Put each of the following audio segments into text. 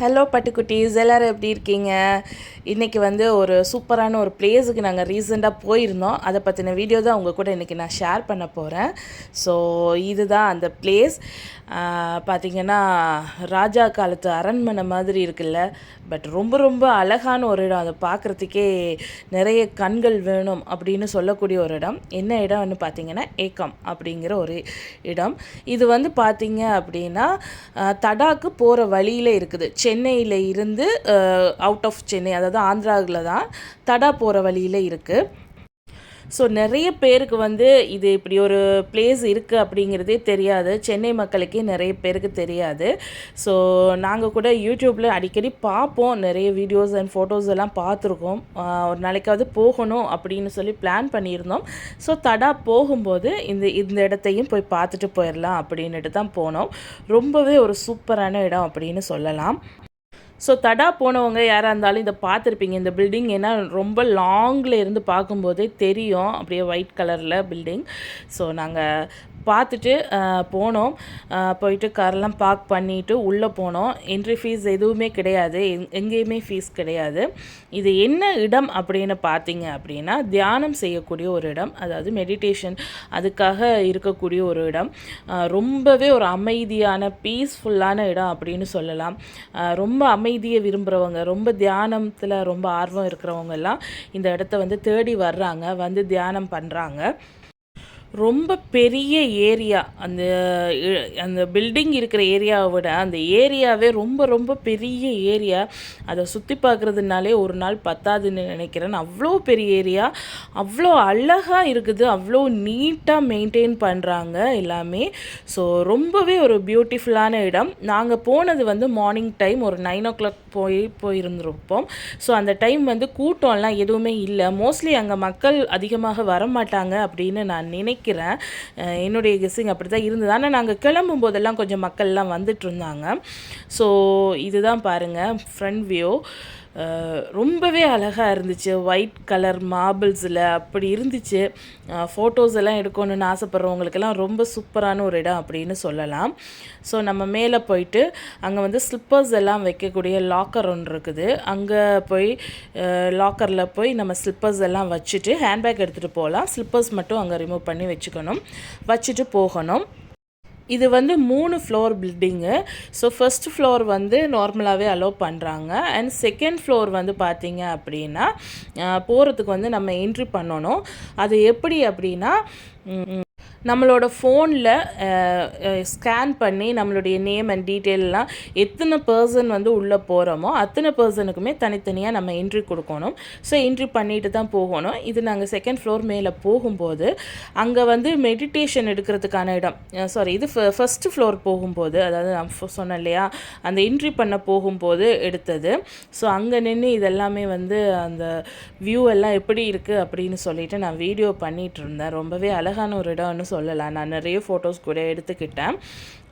Hello பட்டுக்குட்டீஸ் எல்லோரும் எப்படி இருக்கீங்க? இன்றைக்கி வந்து ஒரு சூப்பரான ஒரு பிளேஸுக்கு நாங்கள் ரீசெண்டாக போயிருந்தோம். அதை பற்றின வீடியோ தான் உங்கள் கூட இன்றைக்கி நான் ஷேர் பண்ண போகிறேன் ஸோ இதுதான் அந்த பிளேஸ் பார்த்திங்கன்னா ராஜா காலத்து அரண்மனை மாதிரி இருக்குல்ல. பட் ரொம்ப ரொம்ப அழகான ஒரு இடம். அதை பார்க்குறதுக்கே நிறைய கண்கள் வேணும் அப்படின்னு சொல்லக்கூடிய ஒரு இடம். என்ன இடம்னு பார்த்திங்கன்னா ஏக்கம் அப்படிங்கிற ஒரு இடம். இது வந்து பார்த்திங்க அப்படின்னா தடாக்கு போகிற வழியில் இருக்குது. சென்னையில் இருந்து அவுட் ஆஃப் சென்னை அதாவது ஆந்திராவில் தான் தடா போகிற வழியில் இருக்குது ஸோ நிறைய பேருக்கு வந்து இது இப்படி ஒரு பிளேஸ் இருக்குது அப்படிங்கிறதே தெரியாது. சென்னை மக்களுக்கே நிறைய பேருக்கு தெரியாது. ஸோ நாங்கள் கூட யூடியூப்பில் அடிக்கடி பார்ப்போம். நிறைய வீடியோஸ் அண்ட் ஃபோட்டோஸ் எல்லாம் பார்த்துருக்கோம். ஒரு நாளைக்காவது போகணும் அப்படின்னு சொல்லி பிளான் பண்ணியிருந்தோம். ஸோ தடா போகும்போது இந்த இந்த இடத்தையும் போய் பார்த்துட்டு போயிடலாம் அப்படின்ட்டு தான் போனோம். ரொம்பவே ஒரு சூப்பரான இடம் அப்படின்னு சொல்லலாம். ஸோ தடா போனவங்க யாராக இருந்தாலும் இதை பார்த்துருப்பீங்க. இந்த பில்டிங் ஏன்னா ரொம்ப லாங்கில் இருந்து பார்க்கும்போதே தெரியும். அப்படியே ஒயிட் கலரில் பில்டிங் ஸோ நாங்கள் பார்த்துட்டு போனோம். போயிட்டு கார்லாம் பார்க் பண்ணிவிட்டு உள்ளே போனோம். என்ட்ரி ஃபீஸ் எதுவுமே கிடையாது. எங்கேயுமே ஃபீஸ் கிடையாது. இது என்ன இடம் அப்படின்னு பார்த்தீங்க அப்படின்னா தியானம் செய்யக்கூடிய ஒரு இடம். அதாவது மெடிடேஷன் அதுக்காக இருக்கக்கூடிய ஒரு இடம். ரொம்பவே ஒரு அமைதியான பீஸ்ஃபுல்லான இடம் அப்படின்னு சொல்லலாம். ரொம்ப அமைதியை விரும்புகிறவங்க ரொம்ப தியானத்தில் ரொம்ப ஆர்வம் இருக்கிறவங்க எல்லாம் இந்த இடத்த வந்து தேடி வர்றாங்க வந்து தியானம் பண்ணுறாங்க ரொம்ப பெரிய ஏரியா. அந்த அந்த பில்டிங் இருக்கிற ஏரியாவை விட அந்த ஏரியாவே ரொம்ப ரொம்ப பெரிய ஏரியா. அதை சுற்றி பார்க்குறதுனாலே ஒரு நாள் பத்தாதுன்னு நினைக்கிறேன். அவ்வளோ பெரிய ஏரியா. அவ்வளோ அழகாக இருக்குது. அவ்வளோ நீட்டாக மெயின்டைன் பண்ணுறாங்க எல்லாமே. ஸோ ரொம்பவே ஒரு பியூட்டிஃபுல்லான இடம். நாங்கள் போனது வந்து மார்னிங் டைம் ஒரு நைன் ஓ கிளாக் போய் போயிருந்திருப்போம். ஸோ அந்த டைம் வந்து கூட்டம்லாம் எதுவுமே இல்லை. மோஸ்ட்லி அங்கே மக்கள் அதிகமாக வரமாட்டாங்க அப்படின்னு நான் நினைக்கிறேன். நினைக்கிறேன். என்னுடைய கெஸ்ஸிங் அப்படி தான் இருந்தது. ஆனால் நாங்கள் கிளம்பும் போதெல்லாம் கொஞ்சம் மக்கள்லாம் வந்துட்டு இருந்தாங்க. ஸோ இதுதான் பாருங்கள் ஃப்ரண்ட் வியூ ரொம்பவே அழகாக இருந்துச்சு. ஒயிட் கலர் மார்பிள்ஸில் அப்படி இருந்துச்சு. ஃபோட்டோஸ் எல்லாம் எடுக்கணும்னு ஆசைப்பட்றவங்களுக்கெல்லாம் ரொம்ப சூப்பரான ஒரு இடம் அப்படின்னு சொல்லலாம். ஸோ நம்ம மேலே போயிட்டு அங்கே வந்து ஸ்லிப்பர்ஸ் எல்லாம் வைக்கக்கூடிய லாக்கர் ஒன்று இருக்குது. அங்கே போய் லாக்கரில் போய் நம்ம ஸ்லிப்பர்ஸ் எல்லாம் வச்சுட்டு ஹேண்ட்பேக் எடுத்துகிட்டு போகலாம். ஸ்லிப்பர்ஸ் மட்டும் அங்கே ரிமூவ் பண்ணி வச்சுக்கணும். வச்சுட்டு போகணும். இது வந்து மூணு floor building so first floor வந்து நார்மலாகவே அலோவ் பண்ணுறாங்க அண்ட் செகண்ட் ஃப்ளோர் வந்து பார்த்தீங்க அப்படின்னா போகிறதுக்கு வந்து நம்ம என்ட்ரி பண்ணணும். அது எப்படி அப்படின்னா நம்மளோட ஃபோனில் ஸ்கேன் பண்ணி நம்மளுடைய நேம் அண்ட் டீட்டெயிலெலாம் எத்தனை பர்சன் வந்து உள்ளே போகிறோமோ அத்தனை பர்சனுக்குமே தனித்தனியாக நம்ம என்ட்ரி கொடுக்கணும். ஸோ என்ட்ரி பண்ணிட்டு தான் போகணும். இது நாங்கள் செகண்ட் ஃப்ளோர் மேலே போகும்போது அங்கே வந்து மெடிடேஷன் எடுக்கிறதுக்கான இடம். சாரி இது ஃபஸ்ட்டு ஃப்ளோர் போகும்போது அதாவது நான் சொன்னேன் இல்லையா? அந்த என்ட்ரி பண்ண போகும்போது எடுத்தது. ஸோ அங்கே நின்று இதெல்லாமே வந்து அந்த வியூ எல்லாம் எப்படி இருக்குது அப்படின்னு சொல்லிட்டு நான் வீடியோ பண்ணிகிட்டு இருந்தேன். ரொம்பவே அழகான ஒரு இடம்னு சொல்லலாம். நான் நிறைய ஃபோட்டோஸ் கூட எடுத்துக்கிட்டேன்.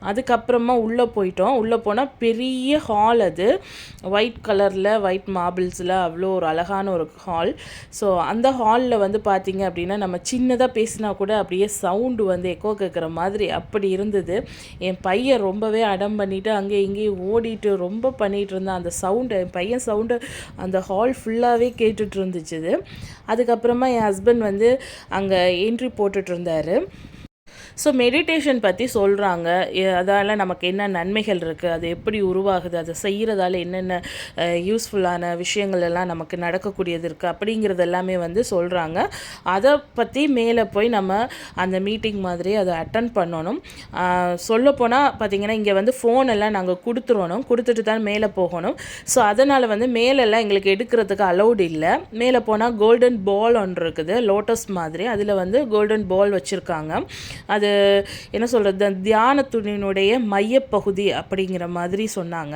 அதுக்கப்புறமா உள்ளே போயிட்டோம். உள்ளே போனால் பெரிய ஹால் அது. ஒயிட் கலரில் ஒயிட் மார்பிள்ஸில் அவ்வளோ ஒரு அழகான ஒரு ஹால் ஸோ அந்த ஹாலில் வந்து பார்த்திங்க அப்படின்னா நம்ம சின்னதாக பேசினா கூட அப்படியே சவுண்டு வந்து எக்கோ கேட்குற மாதிரி அப்படி இருந்தது. என் பையன் ரொம்பவே அடம் பண்ணிவிட்டு அங்கே இங்கேயும் ஓடிட்டு ரொம்ப பண்ணிகிட்டு இருந்தான். அந்த சவுண்டு என் பையன் சவுண்டு அந்த ஹால் ஃபுல்லாகவே கேட்டுட்டு இருந்துச்சு அதுக்கப்புறமா என் ஹஸ்பண்ட் வந்து அங்கே என்ட்ரி போட்டுட்டு ஸோ மெடிடேஷன் பற்றி சொல்கிறாங்க அதால் நமக்கு என்ன நன்மைகள் இருக்குது அது எப்படி உருவாகுது அதை செய்கிறதால என்னென்ன யூஸ்ஃபுல்லான விஷயங்கள் எல்லாம் நமக்கு நடக்கக்கூடியது இருக்குது அப்படிங்கிறது எல்லாமே வந்து சொல்கிறாங்க அதை பற்றி மேலே போய் நம்ம அந்த மீட்டிங் மாதிரி அதை அட்டன் பண்ணணும். சொல்லப்போனால் பார்த்திங்கன்னா இங்கே வந்து ஃபோன் எல்லாம் நாங்கள் கொடுத்துருவணும் கொடுத்துட்டு தான் மேலே போகணும். ஸோ அதனால் வந்து மேலெல்லாம் எங்களுக்கு எடுக்கிறதுக்கு அலௌடு இல்லை. மேலே போனால் கோல்டன் பால் ஒன்று இருக்குது லோட்டஸ் மாதிரி. அதில் வந்து கோல்டன் பால் வச்சுருக்காங்க. அது என்ன சொல்கிறது தியானத்துணியினுடைய மையப்பகுதி அப்படிங்கிற மாதிரி சொன்னாங்க.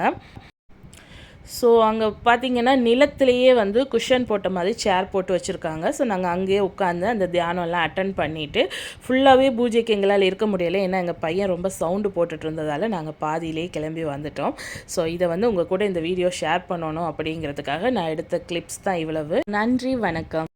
ஸோ அங்கே பார்த்தீங்கன்னா நிலத்திலேயே வந்து குஷன் போட்ட மாதிரி சேர் போட்டு வச்சுருக்காங்க. ஸோ நாங்கள் அங்கேயே உட்காந்து அந்த தியானம்லாம் அட்டன் பண்ணிவிட்டு ஃபுல்லாகவே பூஜைக்கு எங்களால் இருக்க முடியலை. ஏன்னா எங்கள் பையன் ரொம்ப சவுண்டு போட்டுட்டு இருந்ததால் நாங்கள் பாதியிலே கிளம்பி வந்துட்டோம். ஸோ இதை வந்து உங்கள் கூட இந்த வீடியோ ஷேர் பண்ணணும் அப்படிங்கிறதுக்காக நான் எடுத்த கிளிப்ஸ் தான் இவ்வளவு. நன்றி வணக்கம்.